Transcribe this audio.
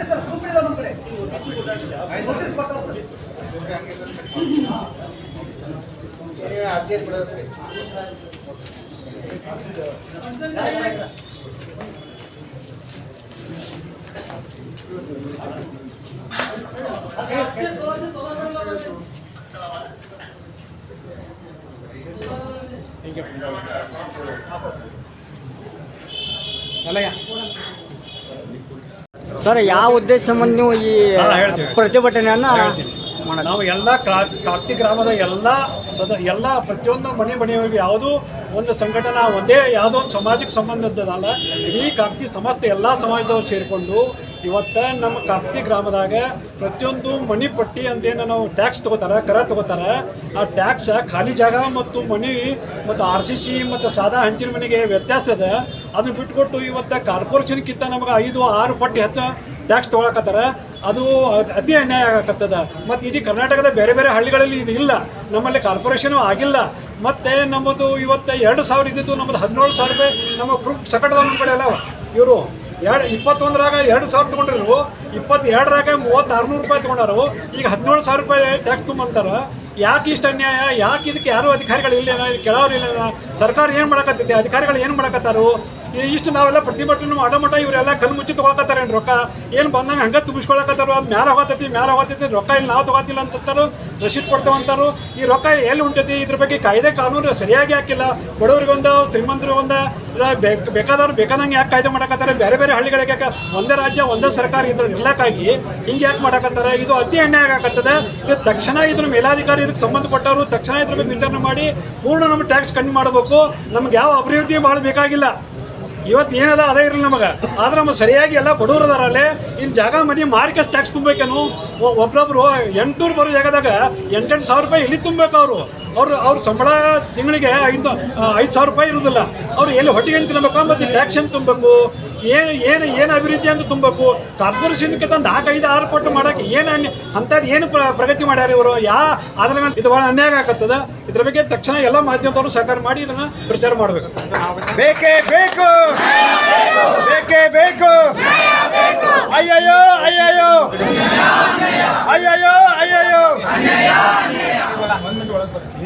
ಇದೆ sir group ಇದೆ ನಮ್ಮ ಕಡೆ ನೋಟಿಸ್ ಬರ್ತಾರೆ ಸರ್ ಸರ್ ಯಾವ ಉದ್ದೇಶ ಸಂಬಂಧ ನೀವು ಈ ಪ್ರತಿಭಟನೆಯನ್ನ ನಾವು ಎಲ್ಲ ಕಾರ್ತಿ ಗ್ರಾಮದ ಎಲ್ಲ ಸದ ಎಲ್ಲ ಪ್ರತಿಯೊಂದು ಮನೆ ಮನೆಯೊಳಗೆ ಯಾವುದೋ ಒಂದು ಸಂಘಟನಾ ಒಂದೇ ಯಾವುದೋ ಒಂದು ಸಮಾಜಕ್ಕೆ ಸಂಬಂಧದ್ದಲ್ಲ ಇಡೀ ಕಾರ್ತಿ ಸಮಸ್ತ ಎಲ್ಲ ಸಮಾಜದವ್ರು ಸೇರಿಕೊಂಡು ಇವತ್ತು ನಮ್ಮ ಕಾರ್ತಿ ಗ್ರಾಮದಾಗ ಪ್ರತಿಯೊಂದು ಮನಿ ಪಟ್ಟಿ ಅಂತೇನು ನಾವು ಟ್ಯಾಕ್ಸ್ ತಗೋತಾರೆ, ಕರ ತಗೋತಾರೆ. ಆ ಟ್ಯಾಕ್ಸ್ ಖಾಲಿ ಜಾಗ ಮತ್ತು ಮನೆ ಮತ್ತು ಆರ್ ಸಿ ಸಿ ಮತ್ತು ಸಾದಾ ಹಂಚಿನ ಮನೆಗೆ ವ್ಯತ್ಯಾಸ ಇದೆ ಅದನ್ನು ಬಿಟ್ಕೊಟ್ಟು ಇವತ್ತು ಕಾರ್ಪೊರೇಷನ್ಗಿಂತ ನಮಗೆ ಐದು ಆರು ಪಟ್ಟು ಹೆಚ್ಚು ಟ್ಯಾಕ್ಸ್ ತೊಗೊಳಕತ್ತಾರ. ಅದು ಅತಿ ಅನ್ಯಾಯ ಆಗಕತ್ತದ ಮತ್ತು ಇಡೀ ಕರ್ನಾಟಕದ ಬೇರೆ ಬೇರೆ ಹಳ್ಳಿಗಳಲ್ಲಿ ಇದು ಇಲ್ಲ. ನಮ್ಮಲ್ಲಿ ಕಾರ್ಪೊರೇಷನು ಆಗಿಲ್ಲ. ಮತ್ತು ನಮ್ಮದು ಇವತ್ತು ಎರಡು ಸಾವಿರ ಇದ್ದಿತ್ತು ನಮ್ಮದು ಹದಿನೇಳು ಸಾವಿರ ರೂಪಾಯಿ ನಮ್ಮ ಪ್ರೂಫ್ ಸಕಟದ ನಮ್ಮ ಕಡೆ ಅಲ್ಲ ಇವರು ಎರಡು ಇಪ್ಪತ್ತೊಂದರಾಗ ಎರಡು ಸಾವಿರ ತೊಗೊಂಡಿರು ಇಪ್ಪತ್ತೆರಡರಾಗ ಮೂವತ್ತು ಆರುನೂರು ರೂಪಾಯಿ ತೊಗೊಂಡಾರು. ಈಗ ಹದಿನೇಳು ಸಾವಿರ ರೂಪಾಯಿ ಟ್ಯಾಕ್ಸ್ ತುಂಬಂತಾರೆ ಯಾಕೆ ಇಷ್ಟು ಅನ್ಯಾಯ? ಯಾಕೆ ಇದಕ್ಕೆ ಯಾರು ಅಧಿಕಾರಿಗಳು ಇಲ್ಲೇನೋ? ಇದು ಕೆಳವ್ರು ಇಲ್ಲೇನೋ? ಸರ್ಕಾರ ಏನು ಮಾಡಕತ್ತೈತೆ? ಅಧಿಕಾರಿಗಳು ಏನು ಮಾಡಕತ್ತಾರು? ಇಷ್ಟು ನಾವೆಲ್ಲ ಪ್ರತಿಭಟನೆ ಮಾಡೋ ಮಟ್ಟ ಇವರೆಲ್ಲ ಕಣ್ಣು ಮುಚ್ಚಿ ತೊಗೊಳಕತ್ತಾರೇನು ರೊಕ್ಕ? ಏನು ಬಂದಂಗೆ ಹಂಗೆ ತುಂಬಿಸ್ಕೊಳಕತ್ತಾರೋ? ಅದು ಮ್ಯಾಲೆ ಹೋಗತ್ತೈತಿ, ಮ್ಯಾಲ ಹೋಗತ್ತೈತಿ, ರೊಕ್ಕ ಇಲ್ಲಿ ನಾವು ತೊಗೋತಿಲ್ಲ ಅಂತಾರು ರಶೀದ್ ಕೊಡ್ತೇವಂತಾರು. ಈ ರೊಕ್ಕ ಎಲ್ಲಿ ಉಂಟೈತಿ? ಇದ್ರ ಬಗ್ಗೆ ಕಾಯ್ದೆ ಕಾನೂನು ಸರಿಯಾಗಿ ಹಾಕಿಲ್ಲ. ಬಡವರಿಗೊಂದು, ಶ್ರೀಮಂತರಿಗೊಂದು ಬೇಕಾದವ್ರು ಬೇಕಾದಂಗೆ ಯಾಕೆ ಕಾಯ್ದೆ ಮಾಡಕತ್ತಾರೆ? ಬೇರೆ ಬೇರೆ ಹಳ್ಳಿಗಳಿಗೆ ಯಾಕೆ ಒಂದೇ ರಾಜ್ಯ, ಒಂದೇ ಸರ್ಕಾರ ಇದ್ರ ಇರ್ಲಕ್ಕಾಗಿ ಹಿಂಗೆ ಯಾಕೆ ಮಾಡಕತ್ತಾರೆ? ಇದು ಅತಿ ಅನ್ಯಾಯ ಆಗಕತ್ತದೆ. ಇದು ತಕ್ಷಣ ಇದ್ರ ಮೇಲಾಧಿಕಾರಿ ಇದಕ್ಕೆ ಸಂಬಂಧಪಟ್ಟವರು ತಕ್ಷಣ ಇದ್ರ ಬಗ್ಗೆ ವಿಚಾರಣೆ ಮಾಡಿ ಪೂರ್ಣ ನಮ್ಮ ಟ್ಯಾಕ್ಸ್ ಕಡಿಮೆ ಮಾಡಬೇಕು. ನಮ್ಗೆ ಯಾವ ಅಭಿವೃದ್ಧಿ ಭಾಳ ಬೇಕಾಗಿಲ್ಲ. ಇವತ್ತು ಏನದ ಅದೇ ಇರಲಿ ನಮಗೆ. ಆದ್ರೆ ನಮಗೆ ಸರಿಯಾಗಿ ಎಲ್ಲ ಅದಾರಲ್ಲೇ ಇಲ್ಲಿ ಜಾಗ ಮನೆ ಮಾರಿಕೆ ಟ್ಯಾಕ್ಸ್ ತುಂಬಬೇಕೇನು ಒಬ್ರೊಬ್ರು ಎಂಟುನೂರು ಬರೋ ಜಾಗದಾಗ ಎಂಟೆಂಟು ಸಾವಿರ ರೂಪಾಯಿ ಎಲ್ಲಿ ತುಂಬಬೇಕು ಅವರು? ಅವ್ರು ಅವ್ರ ಸಂಬಳ ತಿಂಗಳಿಗೆ ಐದು ಐದು ಸಾವಿರ ರೂಪಾಯಿ ಇರೋದಿಲ್ಲ ಅವ್ರು ಎಲ್ಲಿ ಹೊಟ್ಟೆಗೆ ತಿನ್ನಬೇಕು ಮತ್ತು ಟ್ಯಾಕ್ಸ್ ಏನು ತುಂಬಬೇಕು, ಏನು ಏನು ಏನು ಅಭಿವೃದ್ಧಿ ಅಂತ ತುಂಬಬೇಕು, ಕಾರ್ಪೊರೇಷನ್ಗೆ ತಂದು ನಾಲ್ಕೈದು ಆರು ಕೊಟ್ಟು ಮಾಡೋಕ್ಕೆ ಏನು ಅಂಥದ್ದು ಏನು ಪ್ರ- ಪ್ರಗತಿ ಮಾಡ್ಯಾರ ಇವರು? ಯಾ, ಅದ್ರ ಮೇಲೆ ಇದು ಭಾಳ ಅನ್ಯಾಯ ಆಗತ್ತದ ಇದ್ರ ಬಗ್ಗೆ ತಕ್ಷಣ ಎಲ್ಲ ಮಾಧ್ಯಮದವರು ಸಹಕಾರ ಮಾಡಿ, ಇದನ್ನು ಪ್ರಚಾರ ಮಾಡಬೇಕು. ಬೇಕೇ ಬೇಕು!